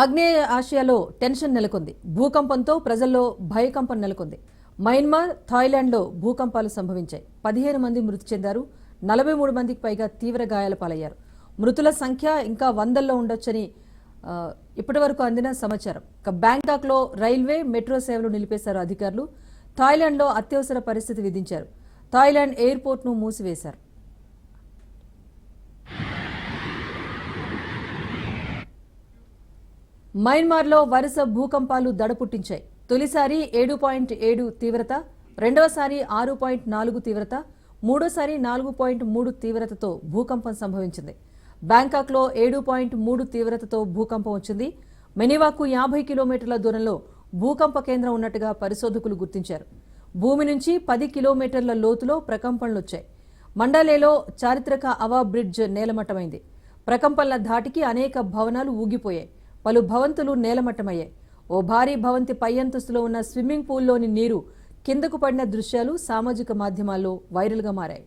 ఆగ్నేయ ఆసియాలో టెన్షన్ నెలకొంది. భూకంపంతో ప్రజల్లో భయకంపం నెలకొంది. మయన్మార్ థాయిలాండ్లో భూకంపాలు సంభవించాయి. పదిహేను మంది మృతి చెందారు. నలభై మూడు మందికి పైగా తీవ్ర గాయాల పాలయ్యారు. మృతుల సంఖ్య ఇంకా వందల్లో ఉండొచ్చని ఇప్పటివరకు అందిన సమాచారం. ఇక బ్యాంకాక్లో రైల్వే మెట్రో సేవలు నిలిపేశారు అధికారులు. థాయిలాండ్లో అత్యవసర పరిస్థితి విధించారు. థాయిలాండ్ ఎయిర్పోర్ట్ను మూసివేశారు. మయన్మార్లో వరుస భూకంపాలు దడపుట్టించాయి. తొలిసారి ఏడు పాయింట్ ఏడు తీవ్రత రెండవసారి ఆరు పాయింట్ నాలుగు తీవ్రత మూడోసారి నాలుగు పాయింట్ మూడు తీవ్రతతో భూకంపం సంభవించింది. బ్యాంకాక్లో ఏడు పాయింట్ మూడు తీవ్రతతో భూకంపం వచ్చింది. మెనివాకు యాభై కిలోమీటర్ల దూరంలో భూకంప కేంద్రం ఉన్నట్టుగా పరిశోధకులు గుర్తించారు. భూమి నుంచి పది కిలోమీటర్ల లోతులో ప్రకంపనలు వచ్చాయి. మండలేలో చారిత్రక అవా బ్రిడ్జ్ నేలమట్టమైంది. ప్రకంపనల ధాటికి అనేక భవనాలు ఊగిపోయాయి. పలు భవంతులు నేలమట్టమయ్యాయి. ఓ భారీ భవంతి పై అంతస్తులో ఉన్న స్విమ్మింగ్ పూల్లోని నీరు కిందకు పడిన దృశ్యాలు సామాజిక మాధ్యమాల్లో వైరల్గా మారాయి.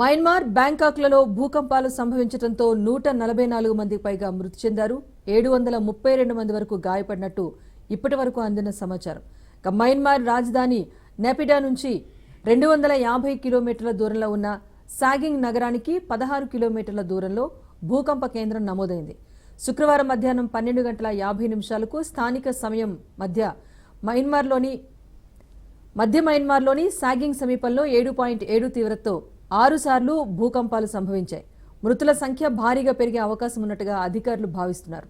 మయన్మార్ బ్యాంకాక్లలో భూకంపాలు సంభవించడంతో నూట నలభై నాలుగు మందికి పైగా మృతి చెందారు. ఏడు వందల ముప్పై రెండు మంది వరకు గాయపడినట్టు ఇప్పటి వరకు అందిన సమాచారం. ఇక మయన్మార్ రాజధాని నెపిడా నుంచి రెండు వందల యాభై కిలోమీటర్ల దూరంలో ఉన్న సాగింగ్ నగరానికి పదహారు కిలోమీటర్ల దూరంలో భూకంప కేంద్రం నమోదైంది. శుక్రవారం మధ్యాహ్నం పన్నెండు గంటల యాభై నిమిషాలకు స్థానిక సమయం మధ్య మయన్మార్లోని మధ్య మయన్మార్లోని సాగింగ్ సమీపంలో ఏడు పాయింట్ ఏడు తీవ్రతతో ఆరుసార్లు భూకంపాలు సంభవించాయి. మృతుల సంఖ్య భారీగా పెరిగే అవకాశం ఉన్నట్టుగా అధికారులు భావిస్తున్నారు.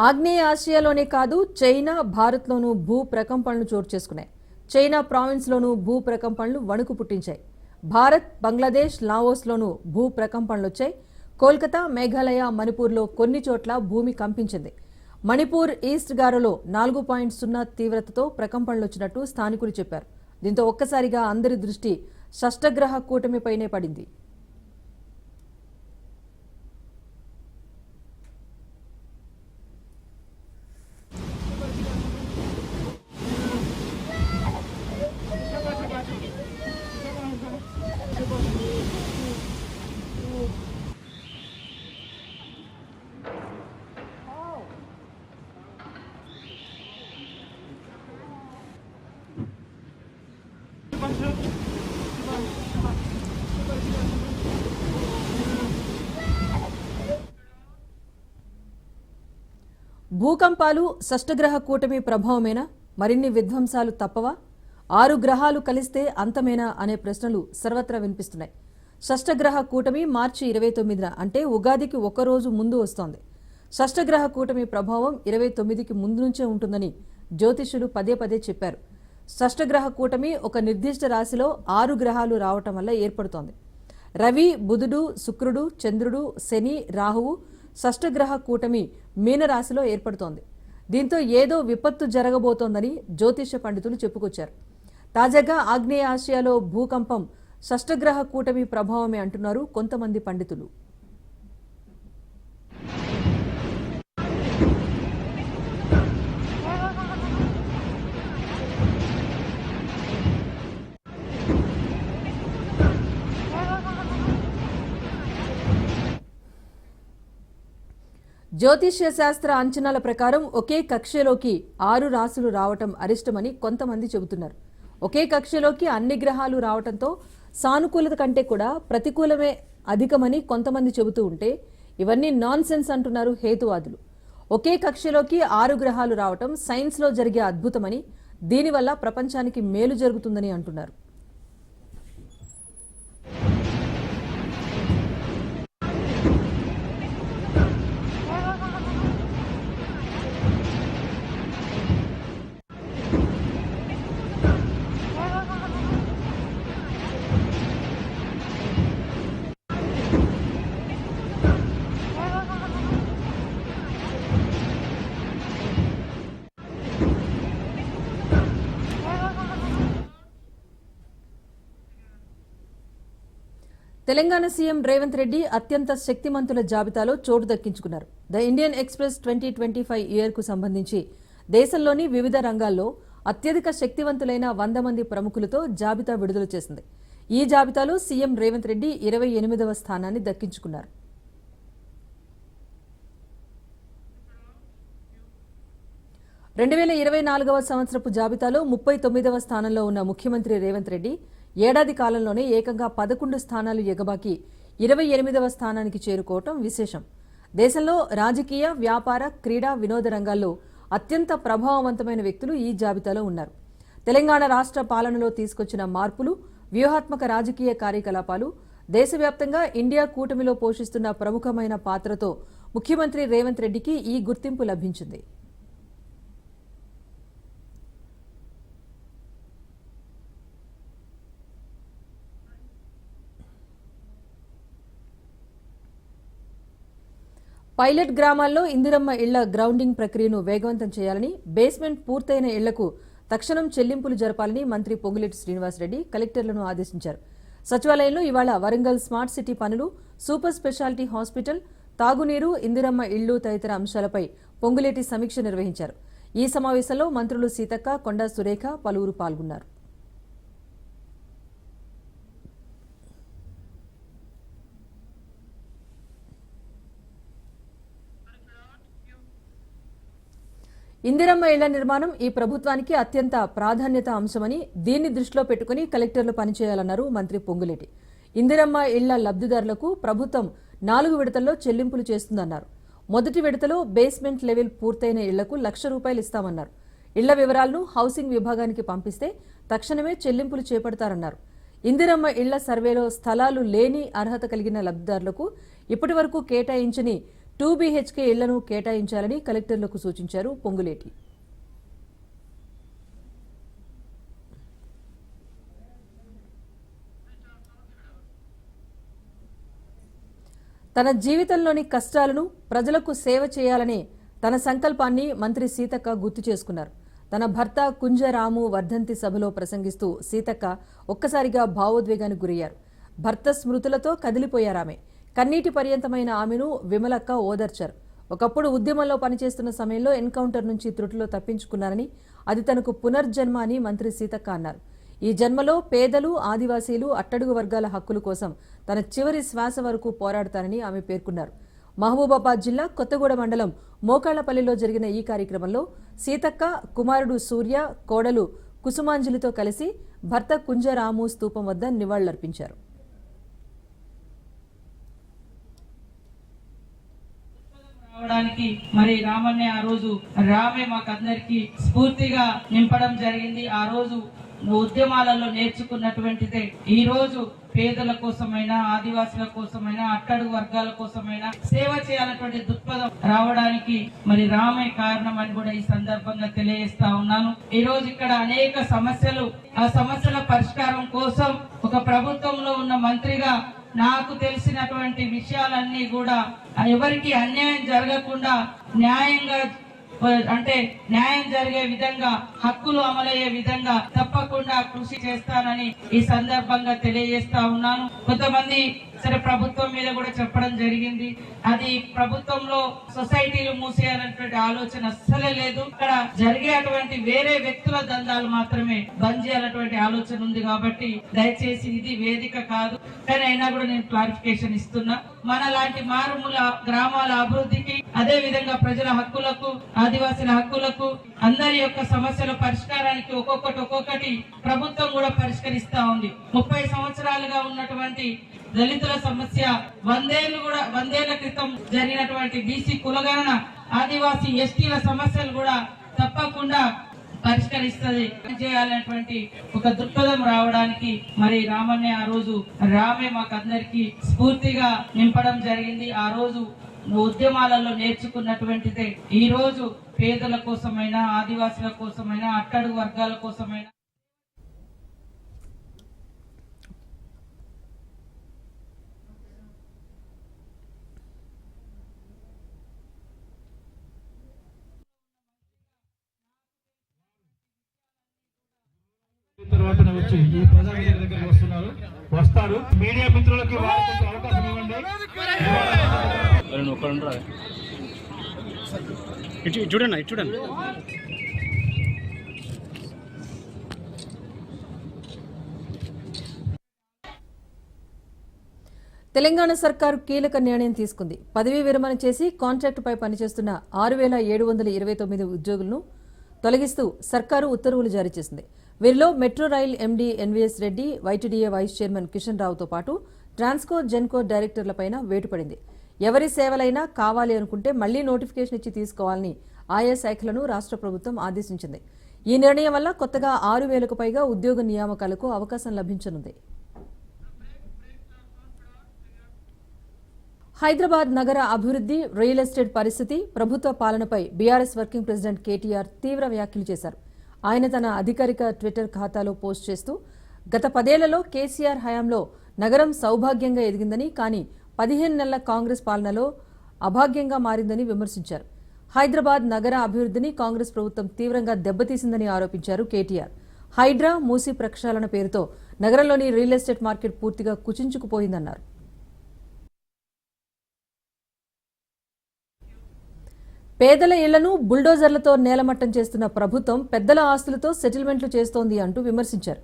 ఆగ్నేయ ఆసియాలోనే కాదు చైనా భారత్లోనూ భూ ప్రకంపనలు చోటు చేసుకున్నాయి. చైనా ప్రావిన్స్లోనూ భూ ప్రకంపనలు వణుకు పుట్టించాయి. భారత్ బంగ్లాదేశ్ లావోస్లోనూ భూ ప్రకంపనలు వచ్చాయి. కోల్కతా మేఘాలయ మణిపూర్లో కొన్ని చోట్ల భూమి కంపించింది. మణిపూర్ ఈస్ట్ గారోలో నాలుగు పాయింట్ సున్నా తీవ్రతతో ప్రకంపనలు వచ్చినట్టు స్థానికులు చెప్పారు. దీంతో ఒక్కసారిగా అందరి దృష్టి షష్టగ్రహ కూటమిపైనే పడింది. భూకంపాలు షష్టగ్రహ కూటమి ప్రభావమేనా? మరిన్ని విధ్వంసాలు తప్పవా? ఆరు గ్రహాలు కలిస్తే అంతమేనా అనే ప్రశ్నలు సర్వత్రా వినిపిస్తున్నాయి. షష్టగ్రహ కూటమి మార్చి ఇరవై తొమ్మిదిన అంటే ఉగాదికి ఒకరోజు ముందు వస్తోంది. షష్టగ్రహ కూటమి ప్రభావం ఇరవై తొమ్మిదికి ముందు నుంచే ఉంటుందని జ్యోతిష్యులు పదే పదే చెప్పారు. షష్టగ్రహ కూటమి ఒక నిర్దిష్ట రాశిలో ఆరు గ్రహాలు రావటం వల్ల ఏర్పడుతోంది. రవి బుధుడు శుక్రుడు చంద్రుడు శని రాహువు షష్ఠగ్రహ కూటమి మీనరాశిలో ఏర్పడుతోంది. దీంతో ఏదో విపత్తు జరగబోతోందని జ్యోతిష పండితులు చెప్పుకొచ్చారు. తాజాగా ఆగ్నేయ ఆసియాలో భూకంపం షష్ఠగ్రహ కూటమి ప్రభావమే అంటున్నారు కొంతమంది పండితులు. జ్యోతిష్య శాస్త్ర అంచనాల ప్రకారం ఒకే కక్షలోకి ఆరు రాసులు రావటం అరిష్టమని కొంతమంది చెబుతున్నారు. ఒకే కక్షలోకి అన్ని గ్రహాలు రావటంతో సానుకూలత కంటే కూడా ప్రతికూలమే అధికమని కొంతమంది చెబుతూ ఉంటే ఇవన్నీ నాన్ సెన్స్ అంటున్నారు హేతువాదులు. ఒకే కక్షలోకి ఆరు గ్రహాలు రావటం సైన్స్లో జరిగే అద్భుతమని దీనివల్ల ప్రపంచానికి మేలు జరుగుతుందని అంటున్నారు. తెలంగాణ సీఎం రేవంత్ రెడ్డి అత్యంత శక్తిమంతుల జాబితాలో చోటు దక్కించుకున్నారు. The Indian Express twenty twenty five ఇయర్కు సంబంధించి దేశంలోని వివిధ రంగాల్లో అత్యధిక శక్తివంతులైన వంద మంది ప్రముఖులతో జాబితా విడుదల చేసింది. ఈ జాబితాలో సీఎం రేవంత్ రెడ్డి ఇరవై ఎనిమిదవ స్థానాన్ని దక్కించుకున్నారు. రెండు వేల ఇరవై నాలుగవ సంవత్సరపు జాబితాలో ముప్పై తొమ్మిదవ స్థానంలో ఉన్న ముఖ్యమంత్రి రేవంత్ రెడ్డి ఏడాది కాలంలోనే ఏకంగా పదకొండు స్థానాలు ఎగబాకి ఇరవై ఎనిమిదవ స్థానానికి చేరుకోవటం విశేషం. దేశంలో రాజకీయ వ్యాపార క్రీడా వినోద రంగాల్లో అత్యంత ప్రభావవంతమైన వ్యక్తులు ఈ జాబితాలో ఉన్నారు. తెలంగాణ రాష్ట్ర పాలనలో తీసుకొచ్చిన మార్పులు వ్యూహాత్మక రాజకీయ కార్యకలాపాలు దేశవ్యాప్తంగా ఇండియా కూటమిలో పోషిస్తున్న ప్రముఖమైన పాత్రతో ముఖ్యమంత్రి రేవంత్ రెడ్డికి ఈ గుర్తింపు లభించింది. పైలట్ గ్రామాల్లో ఇందిరమ్మ ఇళ్ళ గ్రౌండింగ్ ప్రక్రియను వేగవంతం చేయాలని బేస్మెంట్ పూర్తయిన ఇళ్ళకు తక్షణం చెల్లింపులు జరపాలని మంత్రి పొంగులేటి శ్రీనివాసరెడ్డి కలెక్టర్లను ఆదేశించారు. సచివాలయంలో ఇవాళ వరంగల్ స్మార్ట్ సిటీ పనులు సూపర్ స్పెషాలిటీ హాస్పిటల్ తాగునీరు ఇందిరమ్మ ఇళ్ళు తదితర అంశాలపై పొంగులేటి సమీక్ష నిర్వహించారు. ఈ సమావేశంలో మంత్రులు సీతక్క కొండా సురేఖ పలువురు పాల్గొన్నారు. ఇందిరమ్మ ఇళ్ళ నిర్మాణం ఈ ప్రభుత్వానికి అత్యంత ప్రాధాన్యత అంశమని దీన్ని దృష్టిలో పెట్టుకుని కలెక్టర్లు పనిచేయాలన్నారు మంత్రి పొంగులేటి. ఇందిరమ్మ ఇళ్ళ లబ్ధిదారులకు ప్రభుత్వం నాలుగు విడతల్లో చెల్లింపులు చేస్తుందన్నారు. మొదటి విడతలో బేస్మెంట్ లెవెల్ పూర్తయిన ఇళ్ళకు లక్ష రూపాయలు ఇస్తామన్నారు. ఇళ్ళ వివరాలను హౌసింగ్ విభాగానికి పంపిస్తే తక్షణమే చెల్లింపులు చేపడతారన్నారు. ఇందిరమ్మ ఇళ్ళ సర్వేలో స్థలాలు లేని అర్హత కలిగిన లబ్ధిదారులకు ఇప్పటి వరకు కేటాయించని టూ బీహెచ్కే ఇళ్ళను కేటాయించాలని కలెక్టర్లకు సూచించారు పొంగులేటి. తన జీవితంలోని కష్టాలను ప్రజలకు సేవ చేయాలనే తన సంకల్పాన్ని మంత్రి సీతక్క గుర్తు చేసుకున్నారు. తన భర్త కుంజరాము వర్ధంతి సభలో ప్రసంగిస్తూ సీతక్క ఒక్కసారిగా భావోద్వేగానికి గురయ్యారు. భర్త స్మృతులతో కదిలిపోయారామె. కన్నీటి పర్యంతమైన ఆమెను విమలక్క ఓదర్చారు. ఒకప్పుడు ఉద్యమంలో పనిచేస్తున్న సమయంలో ఎన్కౌంటర్ నుంచి త్రుటిలో తప్పించుకున్నారని అది తనకు పునర్జన్మ అని మంత్రి సీతక్క అన్నారు. ఈ జన్మలో పేదలు ఆదివాసీలు అట్టడుగు వర్గాల హక్కుల కోసం తన చివరి శ్వాస వరకు పోరాడతానని ఆమె పేర్కొన్నారు. మహబూబాబాద్ జిల్లా కొత్తగూడ మండలం మోకాళ్ళపల్లిలో జరిగిన ఈ కార్యక్రమంలో సీతక్క కుమారుడు సూర్య కోడలు కుసుమాంజలితో కలిసి భర్త కుంజరాము స్తూపం వద్ద నివాళులర్పించారు. రావడానికి మరి రామన్నే ఆ రోజు రామే మాకందరికి స్ఫూర్తిగా నింపడం జరిగింది. ఆ రోజు ఉద్యమాలలో నేర్చుకున్నటువంటిదే. ఈ రోజు పేదల కోసమైనా ఆదివాసుల కోసమైనా అట్టడుగు వర్గాల కోసమైనా సేవ చేయాలన్నటువంటి దృక్పథం రావడానికి మరి రామే కారణం అని కూడా ఈ సందర్భంగా తెలియజేస్తా ఉన్నాను. ఈ రోజు ఇక్కడ అనేక సమస్యలు ఆ సమస్యల పరిష్కారం కోసం ఒక ప్రభుత్వంలో ఉన్న మంత్రిగా నాకు తెలిసినటువంటి విషయాలన్నీ కూడా ఎవరికి అన్యాయం జరగకుండా న్యాయంగా అంటే న్యాయం జరిగే విధంగా హక్కులు అమలయ్యే విధంగా తప్పకుండా కృషి చేస్తానని ఈ సందర్భంగా తెలియజేస్తా ఉన్నాను. కొంతమంది సరే ప్రభుత్వం మీద కూడా చెప్పడం జరిగింది. అది ప్రభుత్వంలో సొసైటీలు మూసేయాలన్నటువంటి ఆలోచన అస్సలే లేదు. ఇక్కడ జరిగేటువంటి వేరే వ్యక్తుల దందాలు మాత్రమే బంద్ చేయాలన్నటువంటి ఆలోచన ఉంది కాబట్టి దయచేసి ఇది వేదిక కాదు. కానీ అయినా కూడా నేను క్లారిఫికేషన్ ఇస్తున్నా. మన లాంటి మారుమూల గ్రామాల అభివృద్ధికి అదే విధంగా ప్రజల హక్కులకు ఆదివాసీల హక్కులకు అందరి యొక్క సమస్యల పరిష్కారానికి ఒక్కొక్కటి ఒక్కొక్కటి ప్రభుత్వం కూడా పరిష్కరిస్తా ఉంది. ముప్పై సంవత్సరాలుగా ఉన్నటువంటి దళితుల సమస్య వందేళ్ళు కూడా వందేళ్ళ క్రితం జరిగినటువంటి బీసీ కులగణన ఆదివాసీ ఎస్టీల సమస్యలు కూడా తప్పకుండా పరిష్కరిస్తుంది. చేయాలనేటువంటి ఒక దృక్పథం రావడానికి మరి రామన్నే ఆ రోజు రామే మాకందరికి స్ఫూర్తిగా నింపడం జరిగింది. ఆ రోజు ఉద్యమాలలో నేర్చుకున్నటువంటిదే. ఈ రోజు పేదల కోసమైనా ఆదివాసుల కోసమైనా అట్టడుగు వర్గాల కోసమైనా. తర్వాత ఈ దగ్గరికి వస్తున్నారు. వస్తారు. మీడియా మిత్రులకి అవకాశం ఇవ్వండి. అవకాశం ఇవ్వండి ఇటు ఇటు చూడండి ఇటు చూడండి. తెలంగాణ సర్కారు కీలక నిర్ణయం తీసుకుంది. పదవీ విరమణ చేసి కాంట్రాక్టుపై పనిచేస్తున్న ఆరు వేల ఏడు వందల ఇరవై తొమ్మిది ఉద్యోగులను తొలగిస్తూ సర్కారు ఉత్తర్వులు జారీ చేసింది. వీరిలో metro rail MD NVS Reddy YTDA vice chairman Kishan రావుతో పాటు ట్రాన్స్కో జెన్కో డైరెక్టర్లపైన వేటుపడింది. ఎవరి సేవలైనా కావాలి అనుకుంటే మళ్ళీ నోటిఫికేషన్ ఇచ్చి తీసుకోవాలని ఆయా శాఖలను రాష్ట్ర ప్రభుత్వం ఆదేశించింది. ఈ నిర్ణయం వల్ల కొత్తగా ఆరు వేలకు పైగా ఉద్యోగ నియామకాలకు అవకాశం లభించనుంది. హైదరాబాద్ నగర అభివృద్ధి రియల్ ఎస్టేట్ పరిస్థితి ప్రభుత్వ పాలనపై బీఆర్ఎస్ వర్కింగ్ ప్రెసిడెంట్ కేటీఆర్ తీవ్ర వ్యాఖ్యలు చేశారు. ఆయన తన అధికారిక ట్విట్టర్ ఖాతాలో పోస్ట్ చేస్తూ గత పదేళ్ళలో కేసీఆర్ హయాంలో నగరం సౌభాగ్యంగా ఎదిగిందని కానీ పదిహేను నెలల కాంగ్రెస్ పాలనలో అభాగ్యంగా మారిందని విమర్శించారు. హైదరాబాద్ నగర అభివృద్ధిని కాంగ్రెస్ ప్రభుత్వం తీవ్రంగా దెబ్బతీసిందని ఆరోపించారు కేటీఆర్. హైడ్రా మూసీ ప్రక్షాళన పేరుతో నగరంలోని రియల్ ఎస్టేట్ మార్కెట్ పూర్తిగా కుచించుకుపోయిందన్నారు. పేదల ఇళ్ళను బుల్డోజర్లతో నేలమట్టం చేస్తున్న ప్రభుత్వం పెద్దల ఆస్తులతో సెటిల్మెంట్లు చేస్తోంది అంటూ విమర్శించారు.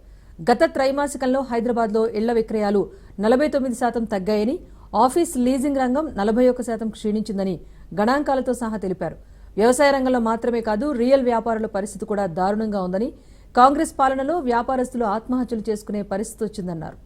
గత త్రైమాసికంలో హైదరాబాద్లో ఇళ్ళ విక్రయాలు నలభై తొమ్మిది శాతం తగ్గాయని ఆఫీస్ లీజింగ్ రంగం నలభై ఒక్క శాతం క్షీణించిందని గణాంకాలతో సహా తెలిపారు. వ్యవసాయ రంగంలో మాత్రమే కాదు రియల్ వ్యాపారుల పరిస్థితి కూడా దారుణంగా ఉందని కాంగ్రెస్ పాలనలో వ్యాపారస్తులు ఆత్మహత్యలు చేసుకునే పరిస్థితి వచ్చిందన్నారు.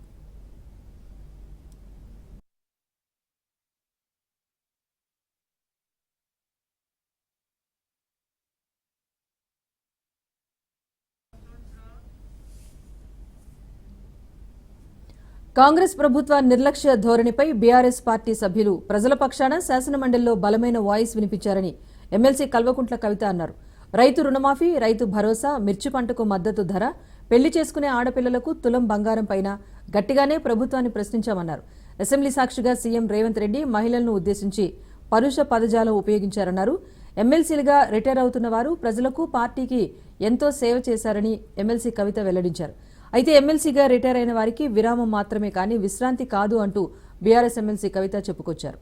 కాంగ్రెస్ ప్రభుత్వ నిర్లక్ష్య ధోరణిపై బీఆర్ఎస్ పార్టీ సభ్యులు ప్రజల పక్షాన శాసనమండలిలో బలమైన వాయిస్ వినిపించారని ఎమ్మెల్సీ కల్వకుంట్ల కవిత అన్నారు. రైతు రుణమాఫీ రైతు భరోసా మిర్చి పంటకు మద్దతు ధర పెళ్ళి చేసుకునే ఆడపిల్లలకు తులం బంగారం పైన గట్టిగానే ప్రభుత్వాన్ని ప్రశ్నించామన్నారు. అసెంబ్లీ సాక్షిగా సీఎం రేవంత్ రెడ్డి మహిళలను ఉద్దేశించి పరుష పదజాలం ఉపయోగించారన్నారు. ఎమ్మెల్సీలుగా రిటైర్ అవుతున్న వారు ప్రజలకు పార్టీకి ఎంతో సేవ చేశారని ఎమ్మెల్సీ కవిత వెల్లడించారు. అయితే ఎమ్మెల్సీగా రిటైర్ అయిన వారికి విరామం మాత్రమే కానీ విశ్రాంతి కాదు అంటూ బీఆర్ఎస్ ఎమ్మెల్సీ కవిత చెప్పుకొచ్చారు.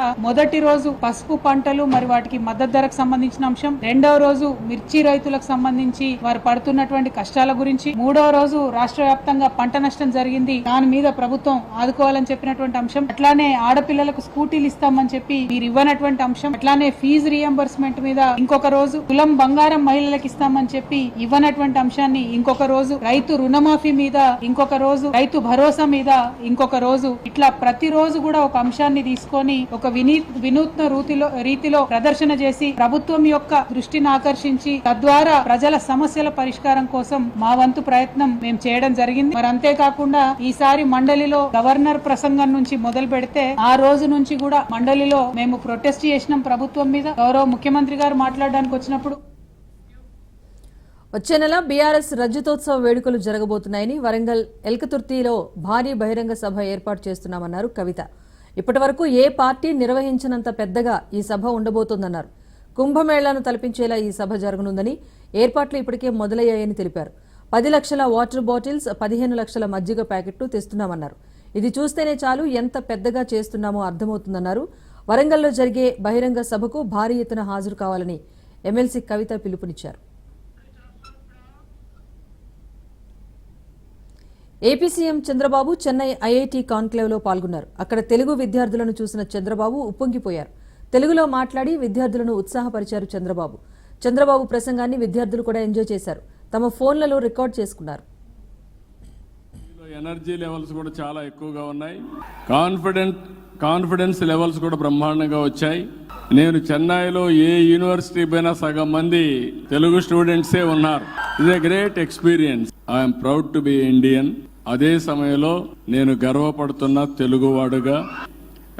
మొదటి రోజు పసుపు పంటలు మరి వాటికి మద్దతు ధరకు సంబంధించిన అంశం. రెండవ రోజు మిర్చి రైతులకు సంబంధించి వారు పడుతున్నటువంటి కష్టాల గురించి. మూడవ రోజు రాష్ట్ర వ్యాప్తంగా పంట నష్టం జరిగింది. దాని మీద ప్రభుత్వం ఆదుకోవాలని చెప్పినటువంటి అంశం. అట్లానే ఆడపిల్లలకు స్కూటీలు ఇస్తామని చెప్పి మీరు ఇవ్వనటువంటి అంశం. అట్లానే ఫీజు రియంబర్స్మెంట్ మీద ఇంకొక రోజు కులం బంగారం మహిళలకు ఇస్తామని చెప్పి ఇవ్వనటువంటి అంశాన్ని ఇంకొక రోజు. రైతు రుణమాఫీ మీద ఇంకొక రోజు. రైతు భరోసా మీద ఇంకొక రోజు. ఇట్లా ప్రతి రోజు కూడా ఒక అంశాన్ని తీసుకొని ఒక ఒక వినీ వినూత్న రీతిలో రీతిలో ప్రదర్శన చేసి ప్రభుత్వం యొక్క దృష్టిని ఆకర్షించి తద్వారా ప్రజల సమస్యల పరిష్కారం కోసం మా వంతు ప్రయత్నం మేము చేయడం జరిగింది. మరి అంతేకాకుండా ఈసారి మండలిలో గవర్నర్ ప్రసంగం నుంచి మొదలు పెడితే ఆ రోజు నుంచి కూడా మండలిలో మేము ప్రొటెస్ట్ చేసినాం ప్రభుత్వం మీద. గౌరవ ముఖ్యమంత్రి గారు మాట్లాడడానికి వచ్చినప్పుడు. వచ్చే నెల బీఆర్ఎస్ రజతోత్సవ వేడుకలు జరగబోతున్నాయని వరంగల్ ఎల్కతుర్తిలో భారీ బహిరంగ సభ ఏర్పాటు చేస్తున్నామన్నారు కవిత. ఇప్పటి వరకు ఏ పార్టీ నిర్వహించినంత పెద్దగా ఈ సభ ఉండబోతోందన్నారు. కుంభమేళాను తలపించేలా ఈ సభ జరగనుందని ఏర్పాట్లు ఇప్పటికే మొదలయ్యాయని తెలిపారు. పది లక్షల వాటర్ బాటిల్స్ పదిహేను లక్షల మజ్జిగ ప్యాకెట్లు తెస్తున్నామన్నారు. ఇది చూస్తేనే చాలు ఎంత పెద్దగా చేస్తున్నామో అర్థమవుతుందన్నారు. వరంగల్లో జరిగే బహిరంగ సభకు భారీ ఎత్తున హాజరు కావాలని ఎమ్మెల్సీ కవిత పిలుపునిచ్చారు. AP CM Chandrababu Chennai IIT కాన్క్లేవ్లో పాల్గొన్నారు. అక్కడ తెలుగు విద్యార్థులను చూసిన చంద్రబాబు ఉప్పొంగిపోయారు. తెలుగులో మాట్లాడి విద్యార్థులను ఉత్సాహపరిచారు చంద్రబాబు. చంద్రబాబు ప్రసంగాన్ని విద్యార్థులు కూడా ఎంజాయ్ చేశారు. తమ ఫోన్లలో రికార్డ్ చేసుకున్నారు. ఎనర్జీ లెవెల్స్ కూడా చాలా ఎక్కువగా ఉన్నాయి. కాన్ఫిడెంట్ కాన్ఫిడెన్స్ లెవెల్స్ కూడా బ్రహ్మాండంగా వచ్చాయి. నేను చెన్నైలో ఏ యూనివర్సిటీ పైన సగం మంది తెలుగు స్టూడెంట్సే ఉన్నారు. ఇది a great experience. I'm proud to be Indian అదే సమయంలో నేను గర్వపడుతున్న తెలుగువాడుగా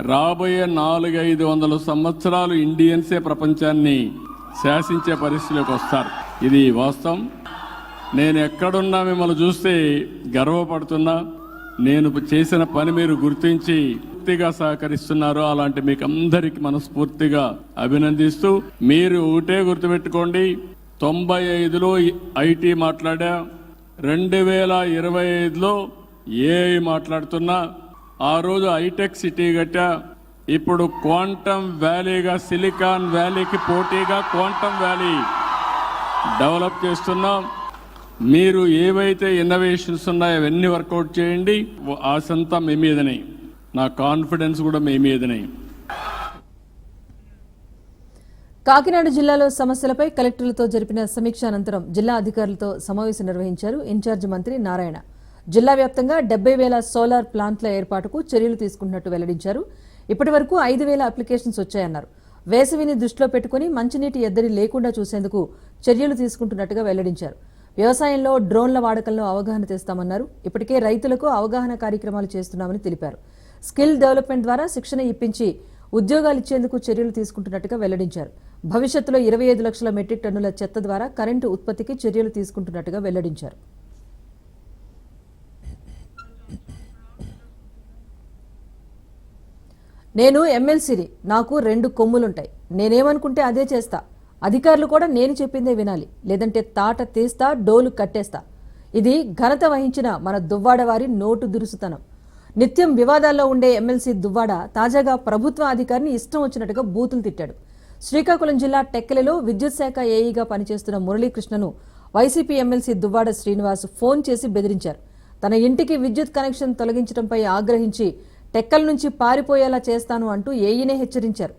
రాబోయే నాలుగైదు వందల సంవత్సరాలు ఇండియన్సే ప్రపంచాన్ని శాసించే పరిస్థితిలోకి వస్తారు ఇది వాస్తవం నేను ఎక్కడున్నా మిమ్మల్ని చూస్తే గర్వపడుతున్నా నేను చేసిన పని మీరు గుర్తించి పూర్తిగా సహకరిస్తున్నారు అలాంటి మీకు అందరికి మనస్ఫూర్తిగా అభినందిస్తూ మీరు ఒకటే గుర్తుపెట్టుకోండి తొంభై ఐదులో ఐటీ మాట్లాడా రెండు వేల ఇరవై ఐదులో ఏఐ మాట్లాడుతున్నా ఆ రోజు హైటెక్ సిటీ కట్టా ఇప్పుడు క్వాంటమ్ వ్యాలీగా సిలికాన్ వ్యాలీకి పోటీగా క్వాంటమ్ వ్యాలీ డెవలప్ చేస్తున్నాం. మీరు ఏవైతే ఇన్నోవేషన్స్ ఉన్నాయో అవన్నీ వర్కౌట్ చేయండి. ఆశంతా మీ మీదనే. నా కాన్ఫిడెన్స్ కూడా మీ మీదనే. కాకినాడ జిల్లాలో సమస్యలపై కలెక్టర్లతో జరిపిన సమీక్ష అనంతరం జిల్లా అధికారులతో సమావేశం నిర్వహించారు ఇన్ఛార్జి మంత్రి నారాయణ. జిల్లా వ్యాప్తంగా డెబ్బై వేల సోలార్ ప్లాంట్ల ఏర్పాటుకు చర్యలు తీసుకుంటున్నట్టు వెల్లడించారు. ఇప్పటి వరకు ఐదు వేల అప్లికేషన్స్ వచ్చాయన్నారు. వేసవిని దృష్టిలో పెట్టుకుని మంచినీటి ఎద్దడి లేకుండా చూసేందుకు చర్యలు తీసుకుంటున్నట్టుగా వెల్లడించారు. వ్యవసాయంలో డ్రోన్ల వాడకంలో అవగాహన తెస్తామన్నారు. ఇప్పటికే రైతులకు అవగాహన కార్యక్రమాలు చేస్తున్నామని తెలిపారు. స్కిల్ డెవలప్మెంట్ ద్వారా శిక్షణ ఇప్పించి ఉద్యోగాలు ఇచ్చేందుకు చర్యలు తీసుకుంటున్నట్టుగా వెల్లడించారు. భవిష్యత్తులో ఇరవై ఐదు లక్షల మెట్రిక్ టన్నుల చెత్త ద్వారా కరెంటు ఉత్పత్తికి చర్యలు తీసుకుంటున్నట్టుగా వెల్లడించారు. నేను ఎమ్మెల్సీని నాకు రెండు కొమ్ములుంటాయి. నేనేమనుకుంటే అదే చేస్తా. అధికారులు కూడా నేను చెప్పిందే వినాలి. లేదంటే తాట తీస్తా డోలు కట్టేస్తా. ఇది ఘనత వహించిన మన దువ్వాడ వారి నోటు దురుసుతనం. నిత్యం వివాదాల్లో ఉండే ఎమ్మెల్సీ దువ్వాడ తాజాగా ప్రభుత్వ అధికారిని ఇష్టం వచ్చినట్టుగా బూతులు తిట్టాడు. శ్రీకాకుళం జిల్లా టెక్కలిలో విద్యుత్ శాఖ ఏఈగా పనిచేస్తున్న మురళీకృష్ణను YCP MLC Duvvada Srinivas phone చేసి బెదిరించారు. తన ఇంటికి విద్యుత్ కనెక్షన్ తొలగించడంపై ఆగ్రహించి టెక్కల నుంచి పారిపోయేలా చేస్తాను అంటూ ఏఈనే హెచ్చరించారు.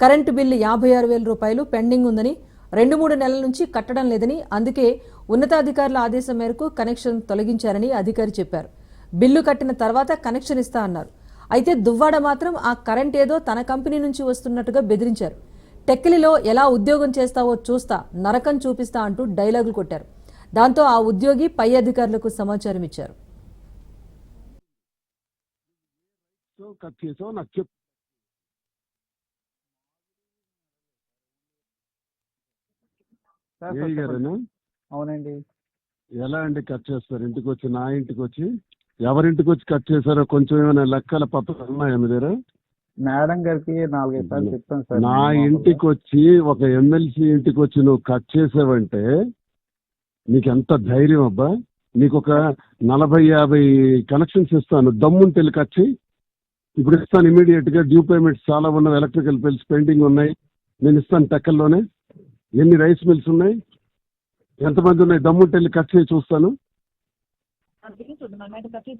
కరెంటు బిల్లు యాభై ఆరు వేల రూపాయలు పెండింగ్ ఉందని రెండు మూడు నెలల నుంచి కట్టడం లేదని అందుకే ఉన్నతాధికారుల ఆదేశం మేరకు కనెక్షన్ తొలగించారని అధికారి చెప్పారు. బిల్లు కట్టిన తర్వాత కనెక్షన్ ఇస్తా అన్నారు. అయితే దువ్వాడ మాత్రం ఆ కరెంట్ ఏదో తన కంపెనీ నుంచి వస్తున్నట్టుగా బెదిరించారు. టెక్కిలిలో ఎలా ఉద్యోగం చేస్తావో చూస్తా నరకం చూపిస్తా అంటూ డైలాగులు కొట్టారు. దాంతో ఆ ఉద్యోగి పై అధికారులకు సమాచారం ఇచ్చారు. అవునండి. ఎలా అండి కట్ చేస్తారు? ఇంటికి వచ్చి నా ఇంటికి వచ్చి ఎవరింటికి వచ్చి కట్ చేశారో కొంచెం ఏమైనా లెక్కల పత్రాలు ఉన్నాయా మీ దగ్గర? మేడం గారికి నాలుగైదు సార్లు చెప్పాను సార్. నా ఇంటికి వచ్చి ఒక ఎమ్మెల్సీ ఇంటికి వచ్చి నువ్వు కట్ చేసావంటే నీకు ఎంత ధైర్యం అబ్బా? నీకు ఒక నలభై యాభై కనెక్షన్స్ ఇస్తాను. దమ్ముంటే వెళ్ళి కట్ చేయి. ఇప్పుడు ఇస్తాను ఇమీడియట్గా డ్యూ పేమెంట్స్ చాలా ఉన్నాయి. ఎలక్ట్రికల్ బిల్స్ పెండింగ్ ఉన్నాయి. నేను ఇస్తాను టెక్కల్లోనే. ఎన్ని రైస్ మిల్స్ ఉన్నాయి? ఎంతమంది ఉన్నాయి? దమ్ముంటే వెళ్ళి కట్ చేసి చూస్తాను.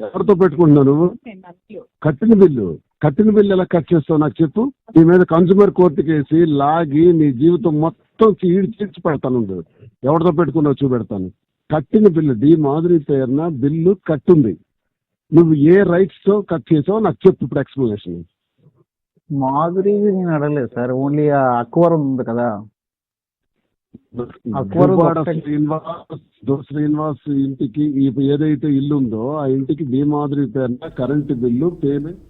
ఎవరితో పెట్టుకుంటున్నావు నువ్వు? కట్టిన బిల్లు. కట్టిన బిల్లు ఎలా కట్ చేస్తావు నాకు చెప్పు. నీ మీద కన్సూమర్ కోర్టుకి వేసి లాగి నీ జీవితం మొత్తం చీడి చీడ్చి పెడతాను. ఎవరితో పెట్టుకున్నావు చూపెడతాను. కట్టిన బిల్లు డి మాధురి పేరున బిల్లు కట్టుంది. నువ్వు ఏ రైట్స్తో కట్ చేసావో నాకు చెప్పు ఇప్పుడు ఎక్స్ప్లెనేషన్ మాధురి నేను అడగలేదు సార్. ఓన్లీ అక్వరం ఉంది కదా. శ్రీనివాస్ ఇంటికి ఏదైతే ఇల్లు ఉందో ఆ ఇంటికి డి మాధురి పేరున కరెంటు బిల్లు పేమెంట్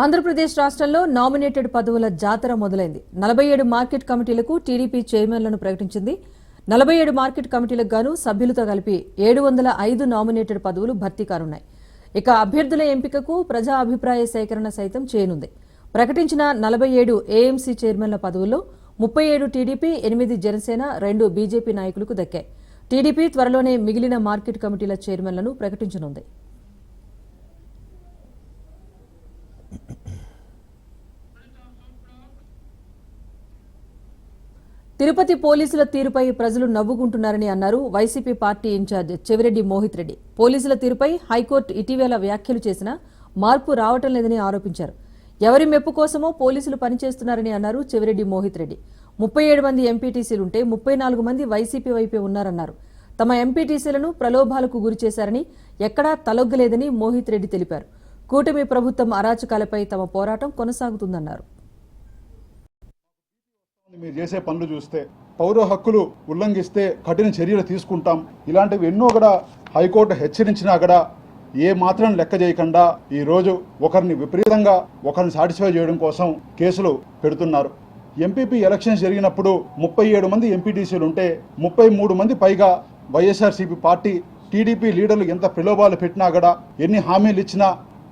ఆంధ్రప్రదేశ్ రాష్ట్రంలో నామినేటెడ్ పదవుల జాతర మొదలైంది. నలభై ఏడు మార్కెట్ కమిటీలకు టీడీపీ చైర్మన్లను ప్రకటించింది. నలభై ఏడు మార్కెట్ కమిటీలకు గాను సభ్యులతో కలిపి ఏడు వందల ఐదు నామినేటెడ్ పదవులు భర్తీ కానున్నాయి. ఇక అభ్యర్థుల ఎంపికకు ప్రజా అభిప్రాయ సేకరణ సైతం చేయనుంది. ప్రకటించిన నలభై ఏడు ఏఎంసీ చైర్మన్ల పదవుల్లో ముప్పై ఏడు టీడీపీ ఎనిమిది జనసేన రెండు బీజేపీ నాయకులకు దక్కాయి. టీడీపీ త్వరలోనే మిగిలిన మార్కెట్ కమిటీల చైర్మన్లను ప్రకటించనుంది. తిరుపతి పోలీసుల తీరుపై ప్రజలు నవ్వుకుంటున్నారని అన్నారు YCP party incharge Chevireddy Mohit Reddy. పోలీసుల తీరుపై హైకోర్టు ఇటీవల వ్యాఖ్యలు చేసిన మార్పు రావటం లేదని ఆరోపించారు. ఎవరి మెప్పు కోసమో పోలీసులు పనిచేస్తున్నారని అన్నారు చెవిరెడ్డి మోహిత్ రెడ్డి. ముప్పై ఏడు మంది ఎంపీటీసీలుంటే ముప్పై నాలుగు మంది వైసీపీ వైపే ఉన్నారన్నారు. తమ ఎంపీటీసీలను ప్రలోభాలకు గురిచేశారని ఎక్కడా తలొగ్గలేదని మోహిత్ రెడ్డి తెలిపారు. కూటమి ప్రభుత్వం అరాచకాలపై తమ పోరాటం కొనసాగుతుందన్నారు. మీరు చేసే పనులు చూస్తే పౌర హక్కులు ఉల్లంఘిస్తే కఠిన చర్యలు తీసుకుంటాం. ఇలాంటివి ఎన్నో కూడా హైకోర్టు హెచ్చరించినా కూడా ఏ మాత్రం లెక్క చేయకుండా ఈరోజు ఒకరిని విపరీతంగా ఒకరిని సాటిస్ఫై చేయడం కోసం కేసులు పెడుతున్నారు. ఎంపీపీ ఎలక్షన్స్ జరిగినప్పుడు ముప్పై ఏడు మంది ఎంపీటీసీలు ఉంటే ముప్పై మూడు మంది పైగా వైఎస్ఆర్సీపీ పార్టీ టీడీపీ లీడర్లు ఎంత ప్రలోభాలు పెట్టినా కూడా ఎన్ని హామీలు ఇచ్చినా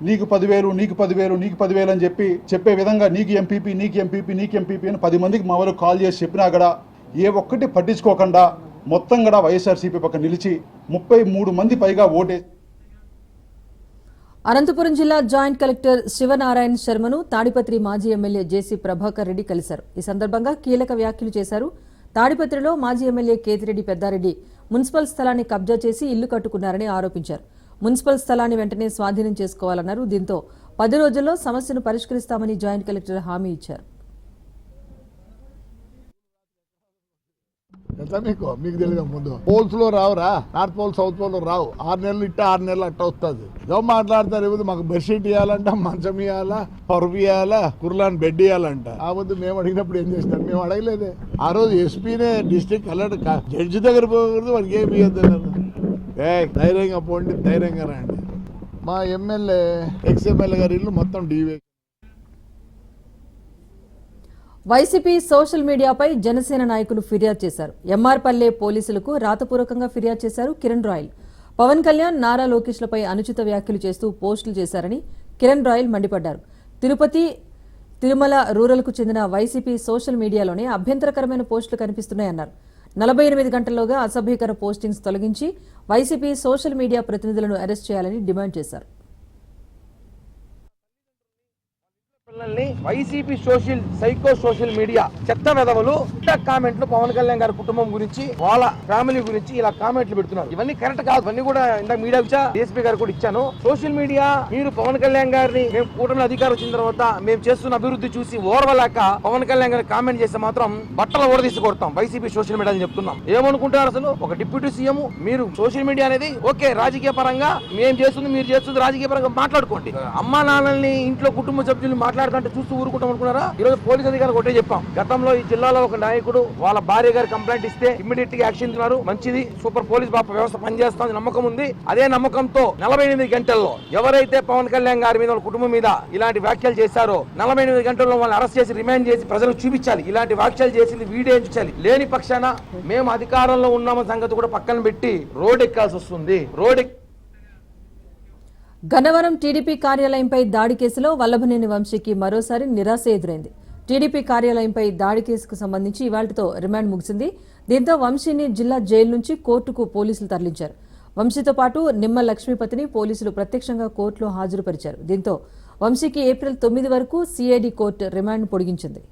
నీకు పదివేలు నీకు పదివేలు నీకు పదివేలు అని చెప్పి చెప్పే విధంగా నీకు ఎంపీపీ నీకు ఎంపీపీ నీకు ఎంపీపీ అని పది మందికి మా వాళ్ళు కాల్ చేసి చెప్పినా కూడా ఏ ఒక్కటి పట్టించుకోకుండా మొత్తం కూడా వైఎస్ఆర్సీపీ పక్క నిలిచి ముప్పై మూడు మంది పైగా ఓటే అనంతపురం జిల్లా జాయింట్ కలెక్టర్ శివనారాయణ శర్మను తాడిపత్రి మాజీ ఎమ్మెల్యే జేసీ ప్రభాకర్ రెడ్డి కలిశారు. ఈ సందర్భంగా కీలక వ్యాఖ్యలు చేశారు. తాడిపత్రిలో మాజీ ఎమ్మెల్యే కేతిరెడ్డి పెద్దారెడ్డి మున్సిపల్ స్థలాన్ని కబ్జా చేసి ఇల్లు కట్టుకున్నారని ఆరోపించారు. మున్సిపల్ స్థలాన్ని వెంటనే స్వాధీనం చేసుకోవాలన్నారు. దీంతో పది రోజుల్లో సమస్యను పరిష్కరిస్తామని జాయింట్ కలెక్టర్ హామీ ఇచ్చారు. తెలుసా మీకు మీకు తెలియదు ముందు. పోల్స్లో రావురా. నార్త్ పోల్ సౌత్ పోల్లో రావు. ఆరు నెలలు ఇట్ట ఆరు నెలలు అట్ట వస్తుంది. ఏదో మాట్లాడతారు ఇవ్వదు మాకు బెడ్షీట్ ఇవ్వాలంట మంచం ఇవ్వాలా పరుపు ఇవ్వాలా కుర్లాన్ బెడ్ ఇవ్వాలంట ఆ మేము అడిగినప్పుడు ఏం చేసినారు? మేము అడగలేదే. ఆ రోజు ఎస్పీనే డిస్ట్రిక్ట్ కలెక్టర్ జడ్జి దగ్గర పోకూడదు వాడికి ఏమి ఇవ్వద్దు ఏ ధైర్యంగా పోండి ధైర్యంగా రండి. మా ఎమ్మెల్యే ఎక్స్ఎమ్మెల్యే గారి ఇల్లు మొత్తం డీవే వైసీపీ సోషల్ మీడియాపై జనసేన నాయకులు ఫిర్యాదు చేశారు. ఎంఆర్పల్లె పోలీసులకు రాతపూర్వకంగా ఫిర్యాదు చేశారు కిరణ్ రాయల్. పవన్ కళ్యాణ్ నారా లోకేష్లపై అనుచిత వ్యాఖ్యలు చేస్తూ పోస్టులు చేశారని కిరణ్ రాయల్ మండిపడ్డారు. తిరుపతి తిరుమల రూరల్కు చెందిన వైసీపీ సోషల్ మీడియాలోనే అభ్యంతరకరమైన పోస్టులు కనిపిస్తున్నాయన్నారు. నలభై ఎనిమిది గంటల్లోగా అసభ్యకర పోస్టింగ్స్ తొలగించి వైసీపీ సోషల్ మీడియా ప్రతినిధులను అరెస్ట్ చేయాలని డిమాండ్ చేశారు. పిల్లల్ని YCP social psycho social media చెత్త వెదవలు కామెంట్లు పవన్ కళ్యాణ్ గారి కుటుంబం గురించి వాళ్ళ ఫ్యామిలీ గురించి ఇలా కామెంట్లు పెడుతున్నారు. ఇవన్నీ కరెక్ట్ కాదు ఇవన్నీ కూడా ఇందాక మీడియా ఇచ్చా డిఎస్పీ గారు కూడా ఇచ్చాను. సోషల్ మీడియా మీరు పవన్ కళ్యాణ్ గారిని మేము కూటమి అధికారం వచ్చిన తర్వాత మేము చేస్తున్న అభివృద్ధి చూసి ఓర్వలేక పవన్ కళ్యాణ్ గారి కామెంట్ చేస్తే మాత్రం బట్టలు ఓడదీసి కొడతాం వైసీపీ సోషల్ మీడియా అని చెప్తున్నాం. ఏమనుకుంటారు అసలు? ఒక డిప్యూటీ సీఎం మీరు సోషల్ మీడియా అనేది ఓకే రాజకీయ పరంగా మేము చేస్తుంది మీరు చేస్తుంది రాజకీయ పరంగా మాట్లాడుకోండి. అమ్మా నాన్నల్ని ఇంట్లో కుటుంబ సభ్యులు అంటే చూస్తూ ఊరుకుంటాం అనుకున్నారా? ఈ రోజు పోలీస్ అధికారులు ఒకటే చెప్పాం. గతంలో ఈ జిల్లాలో ఒక నాయకుడు వాళ్ళ భార్య గారు కంప్లైంట్ ఇస్తే ఇమ్మీడియట్గా యాక్షన్ ఇస్తున్నారు మంచిది. సూపర్ పోలీస్ బాప వ్యవస్థ పనిచేస్తుంది నమ్మకం ఉంది. అదే నమ్మకంతో నలభై ఎనిమిది గంటల్లో ఎవరైతే పవన్ కళ్యాణ్ గారి మీద వాళ్ళ కుటుంబం మీద ఇలాంటి వ్యాఖ్యలు చేశారో నలభై ఎనిమిది గంటల్లో వాళ్ళని అరెస్ట్ చేసి రిమాండ్ చేసి ప్రజలకు చూపించాలి. ఇలాంటి వ్యాఖ్యలు చేసింది వీడేయించాలి. లేని పక్షాన మేము అధికారంలో ఉన్నామన్న సంగతి కూడా పక్కన పెట్టి రోడ్ ఎక్కాల్సి వస్తుంది. రోడ్ ఎక్ గన్నవరం టీడీపీ కార్యాలయంపై దాడి కేసులో వల్లభనేని వంశీకి మరోసారి నిరాశ ఎదురైంది. టీడీపీ కార్యాలయంపై దాడి కేసుకు సంబంధించి ఇవాళతో రిమాండ్ ముగిసింది. దీంతో వంశీని జిల్లా జైలు నుంచి కోర్టుకు పోలీసులు తరలించారు. వంశీతో పాటు నిమ్మ లక్ష్మీపతిని పోలీసులు ప్రత్యక్షంగా కోర్టులో హాజరుపరిచారు. దీంతో వంశీకి ఏప్రిల్ తొమ్మిది వరకు సిఐడి కోర్టు రిమాండ్ పొడిగించింది.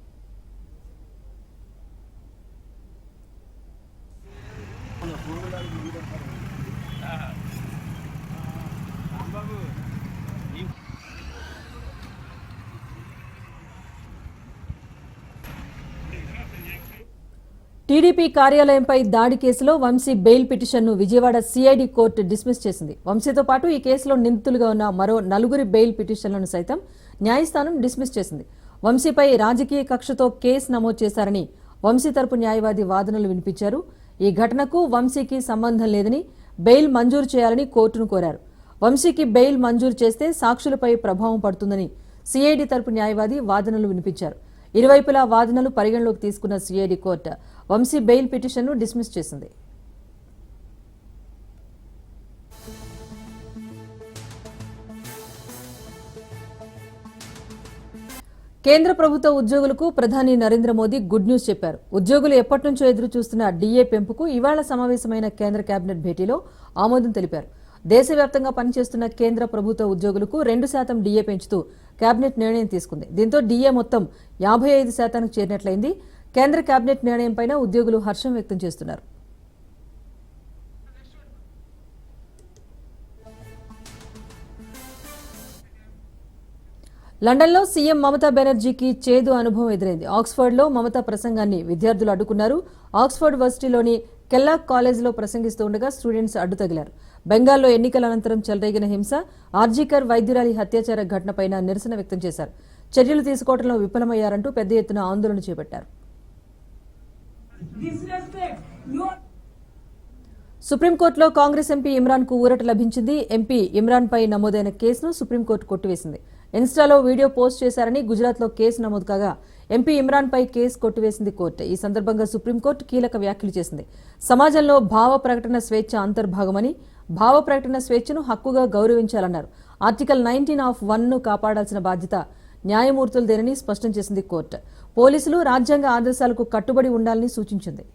టీడీపీ కార్యాలయంపై దాడి కేసులో వంశీ బెయిల్ పిటిషన్ను విజయవాడ సిఐడి కోర్టు డిస్మిస్ చేసింది. వంశీతో పాటు ఈ కేసులో నిందితులుగా ఉన్న మరో నలుగురి బెయిల్ పిటిషన్లను సైతం న్యాయస్థానం డిస్మిస్ చేసింది. వంశీపై రాజకీయ కక్షతో కేసు నమోదు చేశారని వంశీ తరపు న్యాయవాది వాదనలు వినిపించారు. ఈ ఘటనకు వంశీకి సంబంధం లేదని బెయిల్ మంజూరు చేయాలని కోర్టును కోరారు. వంశీకి బెయిల్ మంజూరు చేస్తే సాక్షులపై ప్రభావం పడుతుందని సిఐడి తరపు న్యాయవాది వాదనలు వినిపించారు. ఇరువైపులా వాదనలు పరిగణలోకి తీసుకున్న సిఐడి కోర్టు వంశీ బెయిల్ పిటిషన్ను డిస్మిస్ చేసింది. కేంద్ర ప్రభుత్వ ఉద్యోగులకు ప్రధాని నరేంద్ర మోదీ గుడ్ న్యూస్ చెప్పారు. ఉద్యోగులు ఎప్పటి నుంచో ఎదురు చూస్తున్న డీఏ పెంపుకు ఇవాళ సమావేశమైన కేంద్ర కేబినెట్ భేటీలో ఆమోదం తెలిపారు. దేశవ్యాప్తంగా పనిచేస్తున్న కేంద్ర ప్రభుత్వ ఉద్యోగులకు రెండు శాతం డీఏ పెంచుతూ కేబినెట్ నిర్ణయం తీసుకుంది. దీంతో డీఏ మొత్తం యాభై ఐదు శాతానికి చేరినట్లయింది. కేంద్ర కేబినెట్ నిర్ణయంపైన ఉద్యోగులు హర్షం వ్యక్తం చేస్తున్నారు. లండన్లో సీఎం మమతా బెనర్జీకి చేదు అనుభవం ఎదురైంది. ఆక్స్ఫర్డ్లో మమతా ప్రసంగాన్ని విద్యార్థులు అడ్డుకున్నారు. ఆక్స్ఫర్డ్ వర్సిటీలోని కెల్లాక్ కాలేజీలో ప్రసంగిస్తూ ఉండగా స్టూడెంట్స్ అడ్డు తగిలారు బెంగాల్లో ఎన్నికల అనంతరం చెలరేగిన హింస ఆర్జీకర్ వైద్యురాలి హత్యాచార ఘటనపైన నిరసన వ్యక్తం చేశారు. చర్యలు తీసుకోవడంలో విఫలమయ్యారంటూ పెద్ద ఎత్తున ఆందోళన చేపట్టారు. సుప్రీంకోర్టులో కాంగ్రెస్ ఎంపీ ఇమ్రాన్కు ఊరట లభించింది. ఎంపీ ఇమ్రాన్ పై నమోదైన కేసును సుప్రీంకోర్టు కొట్టివేసింది. ఇన్స్టాలో వీడియో పోస్ట్ చేశారని గుజరాత్లో కేసు నమోదు కాగా ఎంపీ ఇమ్రాన్ పై కేసు కొట్టివేసింది కోర్టు. ఈ సందర్భంగా సుప్రీంకోర్టు కీలక వ్యాఖ్యలు చేసింది. సమాజంలో భావ ప్రకటన స్వేచ్ఛ అంతర్భాగమని భావ ప్రకటన స్వేచ్ఛను హక్కుగా గౌరవించాలన్నారు. ఆర్టికల్ నైన్టీన్ ఆఫ్ వన్ను కాపాడాల్సిన బాధ్యత న్యాయమూర్తులదేనని స్పష్టం చేసింది కోర్టు. పోలీసులు రాజ్యాంగ ఆదేశాలకు కట్టుబడి ఉండాలని సూచించింది.